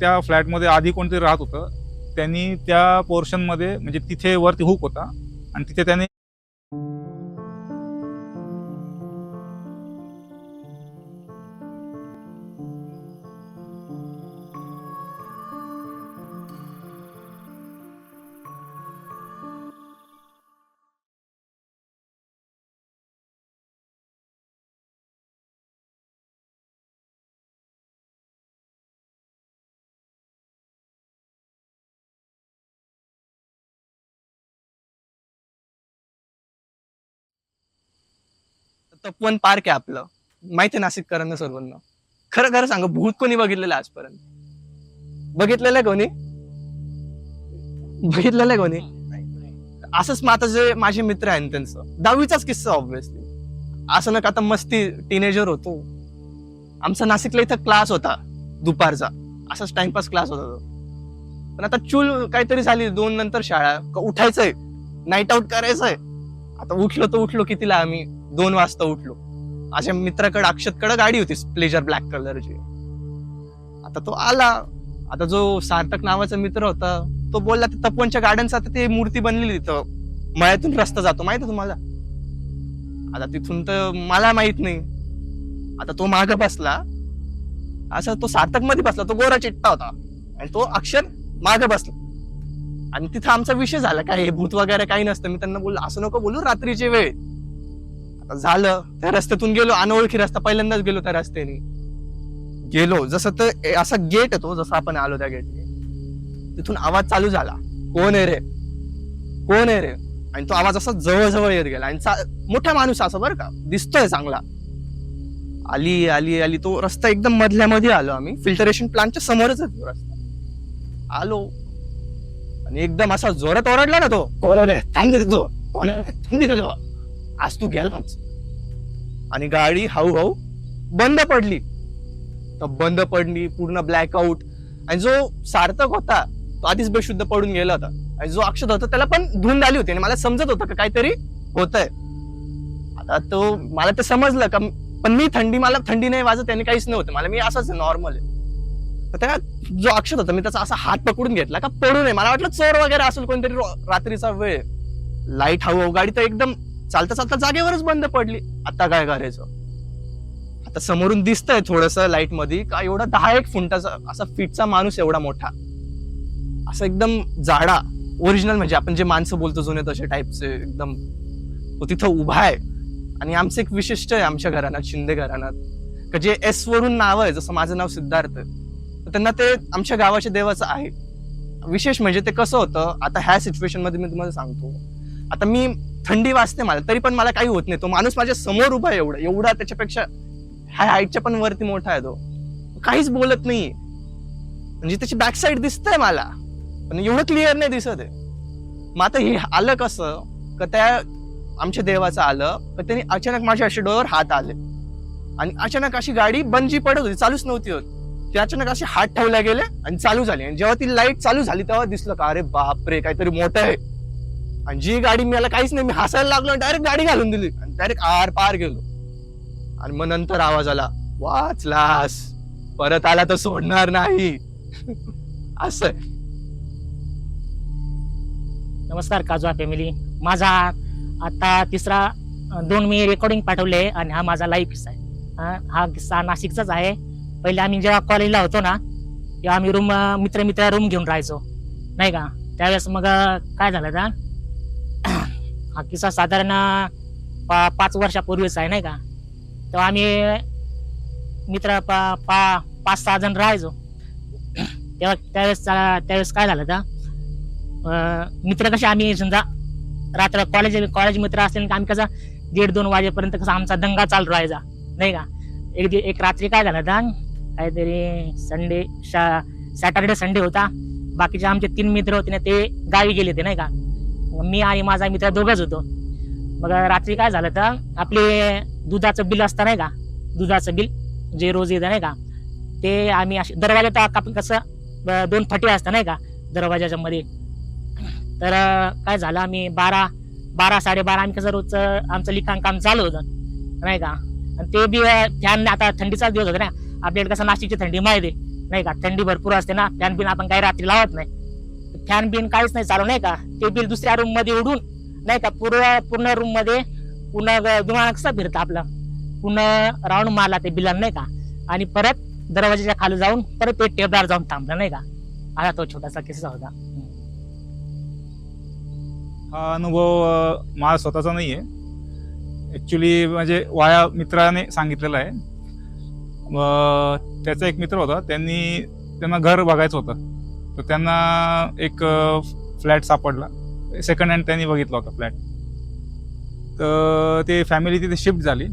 त्या फ्लॅटमध्ये आधी कोणतरी राहत होतं. त्यांनी त्या पोर्शनमध्ये म्हणजे तिथे वरती हुक होता. आणि तिथे त्याने तपवन पार्क आहे आपलं. माहिती आहे नाशिककरांना सर्वांना. खरं खरं सांगा भूत कोणी बघितलेलं आजपर्यंत? बघितलेलं आहे कोणी? बघितलेलं आहे कोणी? असंच मग आता जे माझे मित्र आहेत त्यांचं. दहावीचाच किस्सा ऑब्विसली असं नका आता मस्ती टीनेजर होतो. आमचा नाशिकला इथं क्लास होता दुपारचा. असाच टाइमपास क्लास होता तो. पण आता चूल काहीतरी झाली दोन नंतर शाळा. उठायचंय. नाईट आउट करायचंय. आता उठलो तर उठलो कितीला आम्ही? दोन वाजता उठलो. माझ्या मित्राकडे अक्षतकडे गाडी होती प्लेजर ब्लॅक कलरची आता तो आला. आता जो सार्थक नावाचा मित्र होता तो बोलला ते तपवनच्या गाड्यांचा आता ते मूर्ती बनलेली तिथं मळ्यातून रस्ता जातो. माहीत तुम्हाला? आता तिथून तर मला माहीत नाही. आता तो माग बसला. असा तो सार्थकमध्ये बसला. तो गोरा चिट्टा होता. आणि तो अक्षर माग बसला. आणि तिथं आमचा विषय झाला. काय हे भूत वगैरे काही नसतं. मी त्यांना बोललो असं नको बोलू. रात्रीची वेळ. झालं त्या रस्त्यातून गेलो अनोळखी रस्ता पहिल्यांदाच गेलो त्या रस्त्याने. गेलो जसं तर असा गेट येतो जसं आपण आलो त्या गेटने तिथून आवाज चालू झाला. कोण आहे रे? कोण आहे रे? आणि तो आवाज असा जवळजवळ येत गेला. आणि मोठा माणूस असा बरं का दिसतोय चांगला. आली आली आली तो रस्ता एकदम मधल्यामध्ये आलो आम्ही. फिल्टरेशन प्लांटच्या समोरच तो रस्ता. आलो. आणि एकदम असा जोरात ओरडला ना तो. कोण रे? थांब देतो कोण थांब देतो आज तू गेलाच आणि गाडी हळूहळू बंद पडली. तर बंद पडली पूर्ण ब्लॅकआउट आणि जो सार्थक होता तो आधीच बेशुद्ध पडून गेला होता. आणि जो अक्षत होता त्याला पण धुंद आली होती. आणि मला समजत होतं का काहीतरी होतंय. आता तो मला ते समजलं का पण मी थंडी मला थंडी नाही वाजत त्याने काहीच नव्हतं. मला मी असंच नॉर्मल आहे. त्या जो अक्षत होता मी त्याचा असा हात पकडून घेतला का पडू नये. मला वाटलं चोर वगैरे असेल कोणतरी रात्रीचा वेळ. लाइट हवं गाडी तर एकदम चालता चालता जागेवरच बंद पडली. आता काय करायचं? आता समोरून दिसतंय थोडस लाइटमध्ये का एवढा दहा एक फुंटाचा असा फिटचा माणूस एवढा मोठा. असा एकदम जाडा ओरिजिनल म्हणजे आपण जे माणसं बोलतो जुने तसे टाईपचे एकदम तो तिथं उभा आहे. आणि आमचं एक विशिष्ट आहे आमच्या घराण्यात शिंदे घराण्यात. का जे एस वरून नाव आहे जसं माझं नाव सिद्धार्थ आहे, त्यांना ते आमच्या गावाच्या देवाचं आहे. विशेष म्हणजे ते कसं होतं आता ह्या सिच्युएशनमध्ये मी तुम्हाला सांगतो. आता मी थंडी वाजते मला तरी पण मला काही होत नाही. तो माणूस माझ्यासमोर उभा आहे एवढा. एवढा त्याच्यापेक्षा ह्या हाईटच्या पण वरती मोठा आहे तो. काहीच बोलत नाही म्हणजे त्याची बॅक साईड दिसतंय मला पण एवढं क्लिअर नाही दिसत आहे. मग आता हे आलं कसं? का त्या आमच्या देवाचं आलं तर त्यांनी अचानक माझ्या अशा डोळ्यावर हात आले. आणि अचानक अशी गाडी बंजी पडत होती चालूच नव्हती होत. ती अचानक अशी हात ठेवल्या गेले आणि चालू झाली. आणि जेव्हा ती लाइट चालू झाली तेव्हा दिसलं का अरे बापरे काहीतरी मोठं आहे. आणि जी गाडी मला काहीच नाही मी हसायला लागलो डायरेक्ट गाडी घालून दिली. आणि डायरेक्ट आर पार गेलो. आणि मग नंतर आवाज आला वाचलास. परत आला तर सोडणार नाही. असं. नमस्कार काजवा फॅमिली माझा आता तिसरा दोन मी रेकॉर्डिंग पाठवले आणि हा माझा लाईव्ह किस्सा आहे. हा हा किस्सा नाशिकचाच आहे. पहिले आम्ही जेव्हा कॉलेजला होतो ना तेव्हा आम्ही रूम मित्र मित्र रूम घेऊन राहायचो. नाही का? त्यावेळेस मग काय झालं का हा किस्सा साधारण पा पाच वर्षापूर्वीच आहे नाही का? तेव्हा आम्ही मित्र पा पा पाच सहा जण राहायचो. तेव्हा त्यावेळेस त्यावेळेस काय झालं तर मित्र कसे आम्ही समजा रात्र कॉलेज कॉलेज मित्र असले का आम्ही कसा दीड दोन वाजेपर्यंत कसा आमचा दंगा चालू राहायचा नाही का? एक दि- एक रात्री काय झालं होता? काहीतरी संडे सॅटर्डे संडे होता. बाकीचे आमचे तीन मित्र होते ना ते गावी गेले होते नाही का? मग मी आणि माझा मित्र दोघंच होतो. मग रात्री काय झालं तर आपले दुधाचं बिल असतं नाही का? दुधाचं बिल जे रोज येतं नाही का? ते आम्ही असे दरवाजा तर आपण कसं दोन फटे असतं नाही का? दरवाजाच्या मध्ये. तर काय झालं आम्ही बारा बारा साडेबारा आम्ही कसं रोजचं आमचं लिखाण काम चालू होतं. नाही का? आणि ते बी फॅन आता थंडीचाच दिवस होता ना. आपल्याला कसं नाशिकची थंडी माहिती नाही का? थंडी भरपूर असते ना. फॅन बिन आपण काही रात्री लावत नाही. फॅन बिन काहीच नाही चालू नाही का? ते बिल दुसऱ्या रूममध्ये उडून नाही का पूर्ण पूर्ण रूममध्ये पुन्हा ग- कसा कसं फिरतं आपलं? पुन्हा राऊंड मारला ते बिलान नाही का? आणि परत दरवाजाच्या खाली जाऊन परत ते टेबलावर जाऊन थांबलं नाही का? असा तो छोटासा किस्सा होता. हा अनुभव माझा स्वतःचा नाही आहे ॲक्च्युली म्हणजे वाया मित्राने सांगितलेला आहे. त्याचा एक मित्र होता त्यांनी त्यांना घर बघायचं होतं. तर त्यांना एक फ्लॅट सापडला. सेकंड हँड त्यांनी बघितला होता फ्लॅट. तर ते फॅमिली तिथे शिफ्ट झाली.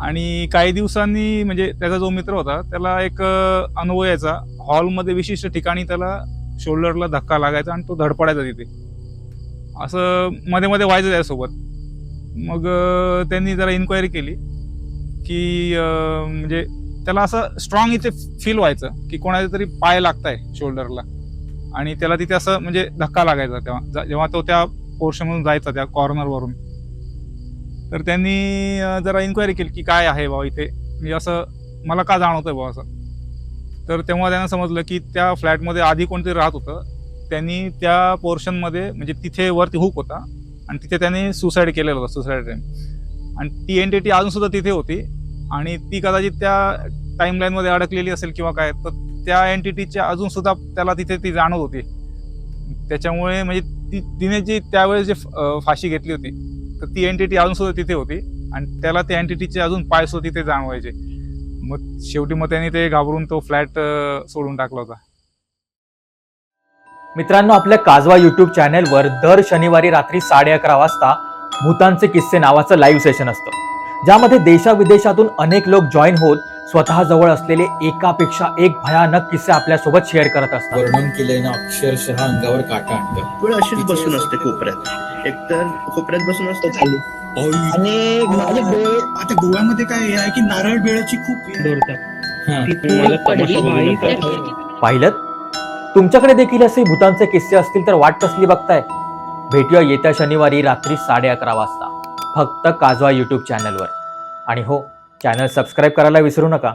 आणि काही दिवसांनी म्हणजे त्याचा जो मित्र होता त्याला एक अनुभव यायचा. हॉलमध्ये विशिष्ट ठिकाणी त्याला शोल्डरला धक्का लागायचा आणि तो धडपडायचा तिथे. असं मध्ये मध्ये व्हायचं त्यासोबत. मग त्यांनी जरा इन्क्वायरी केली की म्हणजे त्याला असं स्ट्रॉंग इथे फील व्हायचं की कोणाचा तरी पाय लागताय शोल्डरला आणि त्याला तिथे असं म्हणजे धक्का लागायचा तेव्हा. जेव्हा तो त्या पोर्शनमधून जायचा त्या कॉर्नरवरून तर त्यांनी जरा इन्क्वायरी केली की काय आहे बाबा इथे? म्हणजे असं मला का जाणवतंय बाबा असं? तर तेव्हा त्यांना समजलं की त्या फ्लॅटमध्ये आधी कोणतरी राहत होतं. त्यांनी त्या पोर्शनमध्ये म्हणजे तिथे वरती हुक होता. आणि तिथे त्यांनी सुसाईड केलेलं होतं सुसाईड टाईम आणि टी एन अजून सुद्धा तिथे होती. आणि ती कदाचित त्या टाईमलाईनमध्ये अडकलेली असेल किंवा काय तर त्या एंटिटीच्या अजून सुद्धा त्याला तिथे ती जाणवत होती. त्याच्यामुळे म्हणजे ती तिने जी त्यावेळेस जे फाशी घेतली होती तर ती एंटिटी अजून सुद्धा तिथे होती आणि त्याला त्या एंटिटीचे अजून पाय सुद्धा तिथे जाणवायचे. मग शेवटी मग त्यांनी ते घाबरून तो फ्लॅट सोडून टाकला होता. मित्रांनो आपल्या काजवा युट्यूब चॅनेलवर दर शनिवारी रात्री साडे अकरा वाजता भूतांचे किस्से नावाचं लाईव्ह सेशन असतं. ज्यामध्ये देशाविदेशातून अनेक लोक जॉईन होत स्वतः जवळ असलेले एकापेक्षा एक भयानक किस्से आपल्यासोबत शेअर करत असतात. वर्णन केल्याने अक्षरशः अंगावर काटा आणतात. वेळ अशीच बसून असते कोपऱ्यात. एकतर कोपऱ्यात बसून असते चालू. आणि माझे डोळे आता गोव्यामध्ये काय हे आहे की नारळ बेळाची खूप पाहिलं? तुमच्याकडे देखील असे भूतांचे किस्से असतील तर वाट कसली बघताय? भेटूया येत्या शनिवारी रात्री साडे अकरा वाजता. फक्त काजवा यूट्यूब चॅनलवर आणि हो चॅनल सबस्क्राईब करायला विसरू नका.